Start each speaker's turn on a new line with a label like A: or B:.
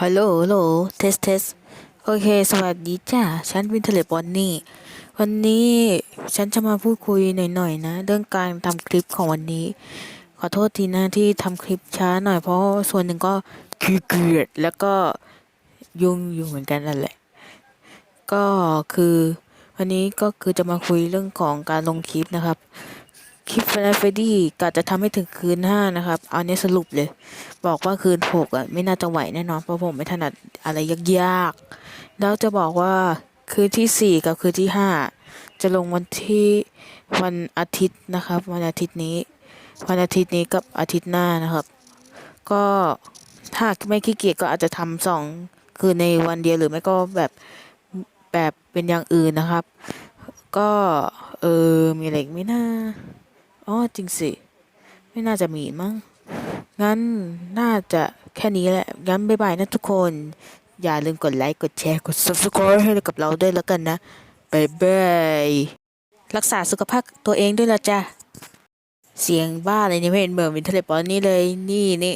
A: ฮัลโหลฮัลโหลเทสเทสโอเค สวัสดีจ้าฉันวินเทเลบอนนี่ วันนี้ฉันจะมาพูดคุยหน่อยๆนะ เรื่องการทำคลิปของวันนี้ ขอโทษทีนะที่ทำคลิปช้าหน่อยเพราะส่วนหนึ่งก็ขี้เกียจแล้วก็ยุ่งอยู่เหมือนกันนั่นแหละ ก็คือวันนี้ก็คือจะมาคุยเรื่องของการลงคลิปนะครับ คลิป f ฟ f เฟดี้กะจะทำให้ถึงคืนห้านะครับเอาเนี้ยสรุปเลย บอกว่าคืนหกอะไม่น่าจะไหวแน่นอนเพราะผมไม่ถนัดอะไรยากๆ แล้วจะบอกว่าคืนที่สี่กับคืนที่ห้าจะลงวันที่วันอาทิตย์นะครับ วันอาทิตย์นี้ วันอาทิตย์นี้กับอาทิตย์หน้านะครับ ก็ถ้าไม่ขี้เกียจก็อาจจะทำสองคืนในวันเดียวหรือไม่ก็แบบแบบเป็นอย่างอื่นนะครับ ก็เออมีอะไรไม่น่า อ๋อจริงสิ ไม่น่าจะมีมั้ง งั้นน่าจะแค่นี้แหละ งั้นบ๊ายบายนะทุกคน อย่าลืมกดไลค์ กดแชร์ กด subscribe ให้กับเราด้วยแล้วกันนะบ๊ายบายรักษาสุขภาพตัวเองด้วยละจ้ะ เสียงบ้าอะไรเนี่ยไม่เห็นเบอร์วินเทเลปอนนี่เลย นี่นี่